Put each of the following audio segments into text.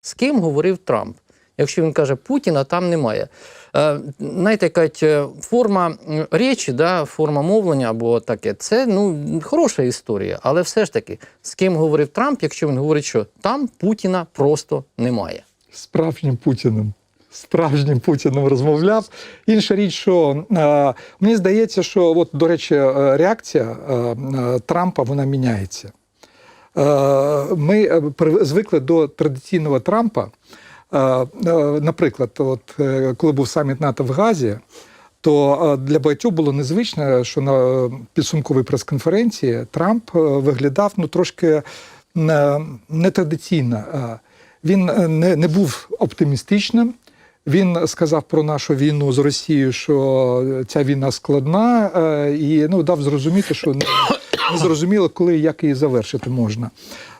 З ким говорив Трамп? Якщо він каже Путіна, там немає. Е, знаєте, якась е, форма речі, да, форма мовлення або таке, це ну, хороша історія. Але все ж таки, з ким говорив Трамп, якщо він говорить, що там Путіна просто немає. справжнім Путіним. Справжнім Путіним розмовляв. Інша річ, що е, мені здається, що от, до речі, е, реакція е, е, Трампа вона міняється. Е, ми е, звикли до традиційного Трампа. Е, наприклад, от, коли був саміт НАТО в Газі, то для багатьох було незвично, що на підсумковій прес-конференції Трамп виглядав ну, трошки нетрадиційно. Він не, не був оптимістичним. Він сказав про нашу війну з Росією, що ця війна складна, і ну, дав зрозуміти, що не, зрозуміло, коли як її завершити можна.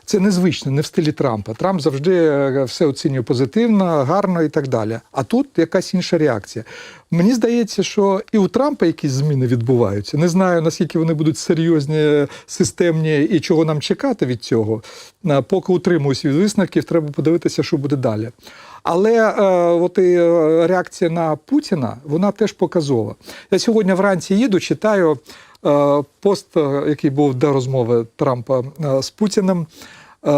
Це незвично, не в стилі Трампа. Трамп завжди е, все оцінює позитивно, гарно і так далі. А тут якась інша реакція. Мені здається, що і у Трампа якісь зміни відбуваються. Не знаю, наскільки вони будуть серйозні, системні і чого нам чекати від цього. Е, Поки утримуюсь від висновків, треба подивитися, що буде далі. Але е, от і е, реакція на Путіна вона теж показова. Я сьогодні вранці їду, читаю е, пост, е, який був до розмови Трампа е, з Путіним. е,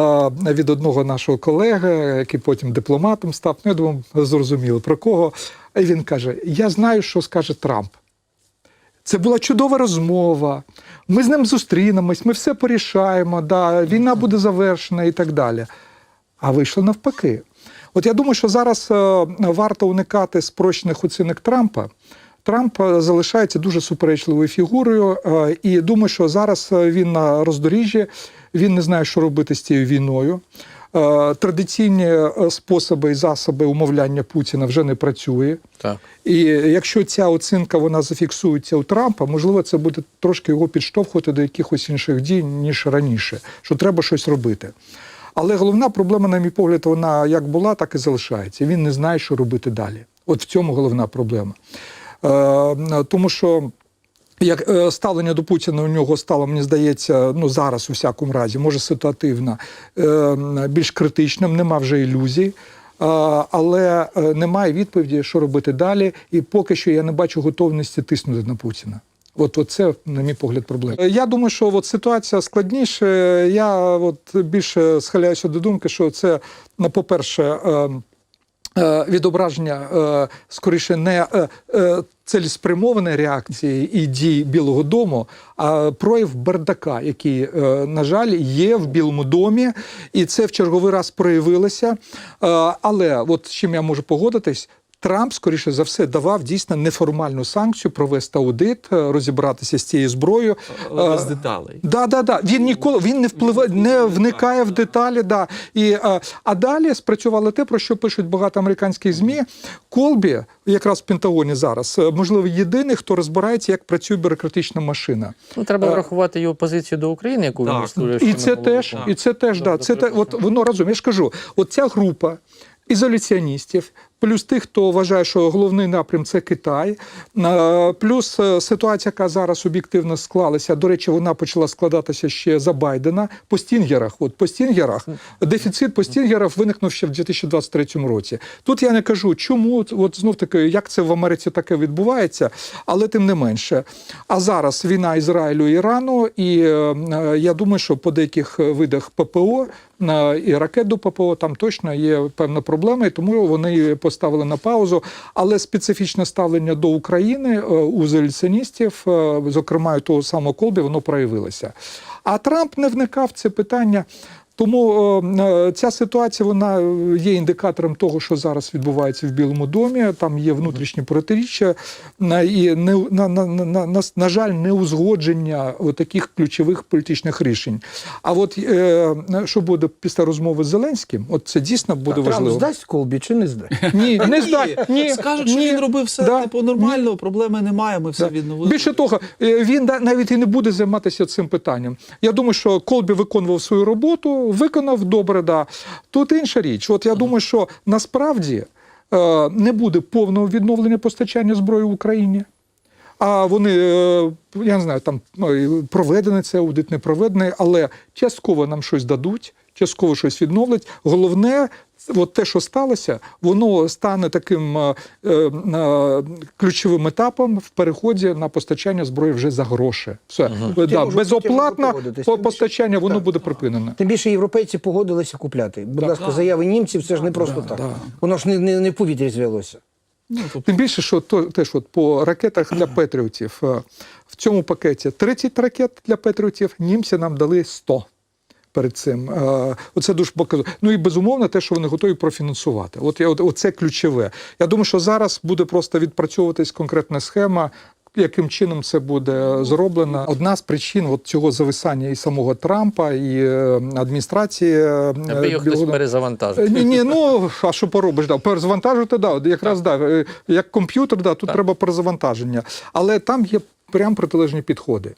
Від одного нашого колеги, який потім дипломатом став, ну я думаю, зрозуміло про кого. І він каже: Я знаю, що скаже Трамп. Це була чудова розмова. Ми з ним зустрінемось, ми все порішаємо, да, війна буде завершена і так далі. А вийшло навпаки. От я думаю, що зараз е, варто уникати спрощених оцінок Трампа. Трамп залишається дуже суперечливою фігурою, е, і думаю, що зараз е, він на роздоріжжі, він не знає, що робити з цією війною. Е, Традиційні способи і засоби умовляння Путіна вже не працює. Так. І якщо ця оцінка вона зафіксується у Трампа, можливо, це буде трошки його підштовхувати до якихось інших дій, ніж раніше, що треба щось робити. Але головна проблема, на мій погляд, вона як була, так і залишається. Він не знає, що робити далі. От в цьому головна проблема. Е, тому що. Як е, ставлення до Путіна у нього стало, мені здається, ну зараз у всякому разі, може ситуативно, е, більш критичним, нема вже ілюзій. Але немає відповіді, що робити далі, і поки що я не бачу готовності тиснути на Путіна. От, от це, на мій погляд, проблема. Я думаю, що от ситуація складніша. Я от більше схиляюся до думки, що це, ну, по-перше, е, е, відображення е, скоріше не е, е, цілеспрямованої реакції і дій Білого Дому, а прояв бардака, який, е, на жаль, є в Білому домі, і це в черговий раз проявилося. Е, Але от з чим я можу погодитись. Трамп, скоріше за все, давав дійсно неформальну санкцію провести аудит, е, розібратися з цією зброєю. Але без Е, деталей. Да, да, да. Він ніколи він не впливає, не вникає в деталі. Да. І, а, а далі спрацювало те, про що пишуть багато американських змі. Колбі, якраз в Пентагоні зараз, е, можливо, єдиний, хто розбирається, як працює бюрократична машина. Ну, треба Е, врахувати його позицію до України, яку він. І це теж, так. і це теж, да, це те, от воно разом. Я ж кажу, от ця група. Ізоляціоністів, плюс тих, хто вважає, що головний напрям це Китай, е, плюс е, ситуація, яка зараз об'єктивно склалася. До речі, вона почала складатися ще за Байдена по стінгерах. От по стінгерах дефіцит по стінгерах виникнув ще в 2023 році. Тут я не кажу, чому от знов таки, як це в Америці таке відбувається, але тим не менше. А зараз війна Ізраїлю і Ірану, і е, я думаю, що по деяких видах ППО і ракет до ППО там точно є певна проблема, і тому вони її поставили на паузу. Але специфічне ставлення до України е, у ізоляціоністів, е, зокрема того самого Колбі, воно проявилося. А Трамп не вникав в це питання. Тому е, е, ця ситуація вона є індикатором того, що зараз відбувається в Білому домі. Там є внутрішні протиріччя на- і не на, на, на, на, на, на жаль, неузгодження таких ключових політичних рішень. А от е, що буде після розмови з Зеленським, от це дійсно буде Трамп важливо. здасть колбі чи не здасть? Ні, не здай. Ні, Скажуть, що ні, він робив все да, типу нормально, проблеми немає, ми все Да. відновили. Більше того, е, він да- навіть і не буде займатися цим питанням. Я думаю, що Колбі виконував свою роботу, виконав добре. Да. Тут інша річ. От я думаю, що насправді е, не буде повного відновлення постачання зброї в Україні. А вони, е, я не знаю, там ну, проведений це аудит, не проведений, але частково нам щось дадуть, частково щось відновлять. Головне от те, що сталося, воно стане таким е, е, ключовим етапом в переході на постачання зброї вже за гроші. Все Ти да, безоплатно по- постачання воно Так. буде припинене. Тим більше європейці погодилися купляти. Будь ласка, заяви німців це ж не просто так. Воно ж не, не, не в повітрі звелося. Ну, тобто, Тим більше, що то теж от по ракетах для Петріотів е, в цьому пакеті 30 ракет для Петріотів, німці нам дали 100 перед цим. Оце дуже показово. Ну і безумовно, те, що вони готові профінансувати. От я от, оце ключове. Я думаю, що зараз буде просто відпрацьовуватись конкретна схема. Яким чином це буде зроблено? Одна з причин от цього зависання і самого Трампа, і е, адміністрації е, Аби його хтось перезавантажив. Е, Ні, ні, ну а що поробиш? Да, перезавантажувати, да, якраз да, е, як комп'ютер, да, тут Так. треба перезавантаження. Але там є прям протилежні підходи.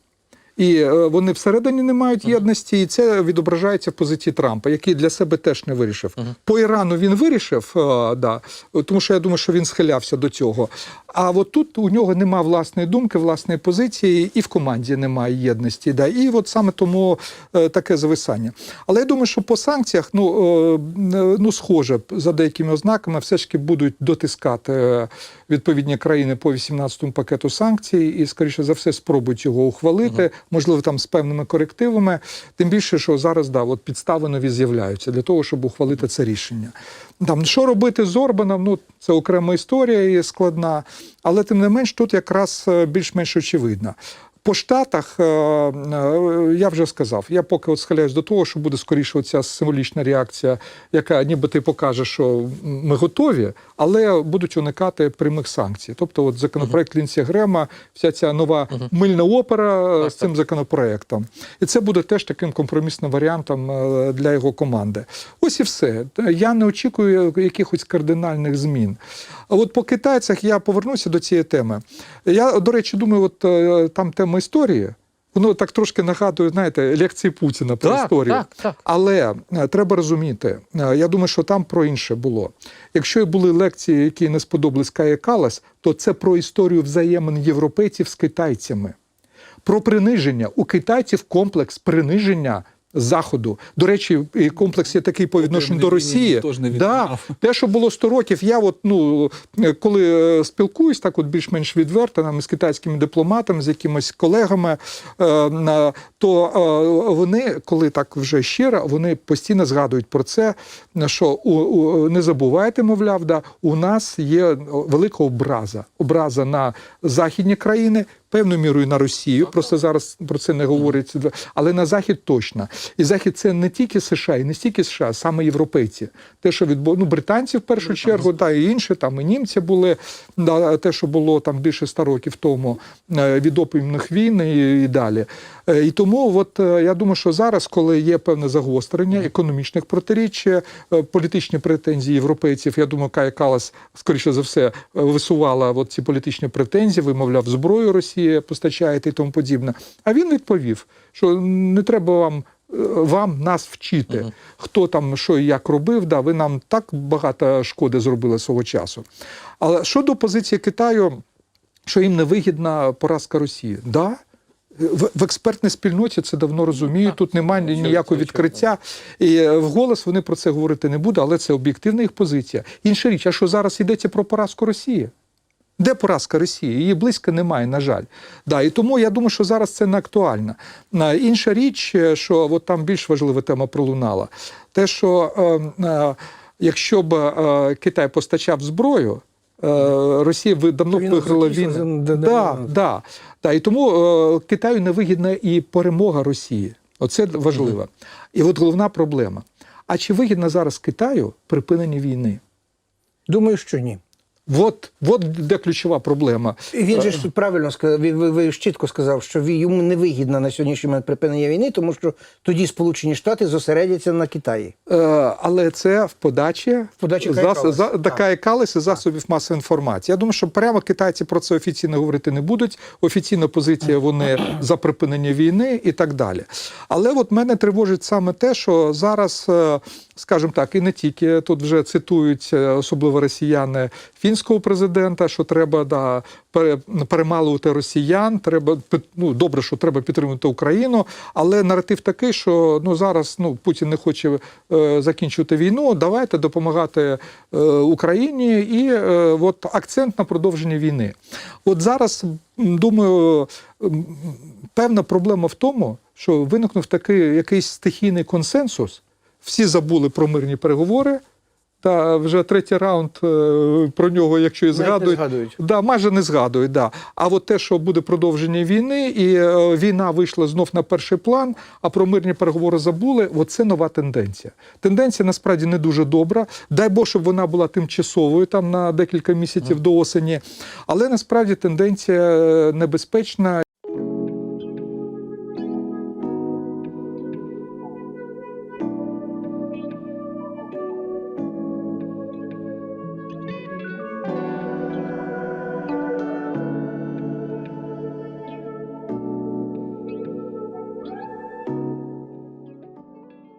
І е, вони всередині не мають єдності, і це відображається в позиції Трампа, який для себе теж не вирішив. По Ірану він вирішив, е, да, тому що я думаю, що він схилявся до цього. А от тут у нього немає власної думки, власної позиції, і в команді немає єдності. Да, і от саме тому е, таке зависання. Але я думаю, що по санкціях, ну, ну схоже, за деякими ознаками, все ж таки будуть дотискати відповідні країни по 18-му пакету санкцій, і, скоріше за все, спробують його ухвалити, можливо, там з певними корективами. Тим більше, що зараз да, от підстави нові з'являються для того, щоб ухвалити це рішення. Там що робити з Орбаном? Ну це окрема історія і складна, але тим не менш тут якраз е, більш-менш очевидно. По штатах е, е, я вже сказав, я поки от схиляюсь до того, що буде скоріше оця символічна реакція, яка ніби ти покаже, що ми готові, але будуть уникати прямих санкцій. Тобто, от законопроект Лінсі Грема, вся ця нова мильна опера е, Так, з цим законопроектом. І це буде теж таким компромісним варіантом для його команди. Ось і все. Я не очікую якихось кардинальних змін. А от по китайцях я повернуся до цієї теми. Я, до речі, думаю, от там тема історії. Воно так трошки нагадує, знаєте, лекції Путіна про Так, історію. так, так. Але е, треба розуміти, е, я думаю, що там про інше було. Якщо і були лекції, які не сподобались каякалась, то це про історію взаємин європейців з китайцями. Про приниження. У китайців комплекс приниження Заходу. До речі, і комплекс є такий по відношенню до Росії. да, те, що було 100 років, я от, ну, коли е, спілкуюсь так от більш-менш відверто там, з китайськими дипломатами, з якимись колегами, е, то е, вони, коли так вже щиро, вони постійно згадують про це, що у, не забувайте, мовляв, да, у нас є велика образа. Образа на західні країни, певною мірою на Росію. Просто зараз про це не говорять, але на Захід точно. І Захід це не тільки США, і не стільки США, а саме європейці. Те, що відбу... ну, британці в першу чергу, та і інші, там і німці були, да, те, що було там більше ста років тому е, від опіумних війн і, і далі. Е, І тому, от е, я думаю, що зараз, коли є певне загострення економічних протиріч, е, політичні претензії європейців, я думаю, Кая Калас, скоріше за все, висувала от ці політичні претензії, вимовляв, зброю Росія постачаєте і тому подібне. А він відповів, що не треба вам. е, Вам нас вчити, хто там що і як робив, да, ви нам так багато шкоди зробили свого часу. Але щодо позиції Китаю, що їм не вигідна поразка Росії, да, в, в експертній спільноті це давно розуміють. Тут немає ніякого відкриття. І е, вголос вони про це говорити не будуть, але це об'єктивна їх позиція. Інша річ, а що зараз йдеться про поразку Росії? Де поразка Росії? Її близько немає, на жаль. Да, і тому я думаю, що зараз це не актуально. Інша річ, е, що от там більш важлива тема пролунала, те, що е, е, якщо б е, Китай постачав зброю, е, Росія ви- давно виграла війну. да- Да, да-. І тому е, Китаю невигідна і перемога Росії. Оце важливо. І от головна проблема. А чи вигідно зараз Китаю припинення війни? Думаю, що ні. От, от де ключова проблема. Він же ж правильно сказав, ви, ви, ви чітко сказав, що йому не вигідно на сьогоднішній момент припинення війни, тому що тоді Сполучені Штати зосередяться на Китаї. Е, але це в подачі, В подачі зас- за, Так. така і Калласа засобів масової інформації. Я думаю, що прямо китайці про це офіційно говорити не будуть. Офіційна позиція вони за припинення війни і так далі. Але от мене тривожить саме те, що зараз, е, скажімо так, і не тільки тут вже цитують, е, особливо росіяни, українського президента, що треба да, перемалувати росіян. Треба ну, добре, що треба підтримувати Україну, але наратив такий, що ну зараз ну Путін не хоче е, закінчувати війну. Давайте допомагати е, Україні і е, от акцент на продовження війни. От зараз думаю, певна проблема в тому, що виникнув такий якийсь стихійний консенсус. Всі забули про мирні переговори. Та вже третій раунд е, про нього, якщо і Навіть не згадують, згадують. Да, майже не згадують. Да. А от те, що буде продовження війни, і е, війна вийшла знов на перший план, а про мирні переговори забули. От це нова тенденція. Тенденція насправді не дуже добра. Дай Бог, щоб вона була тимчасовою там на декілька місяців до осені. Але насправді тенденція е, небезпечна,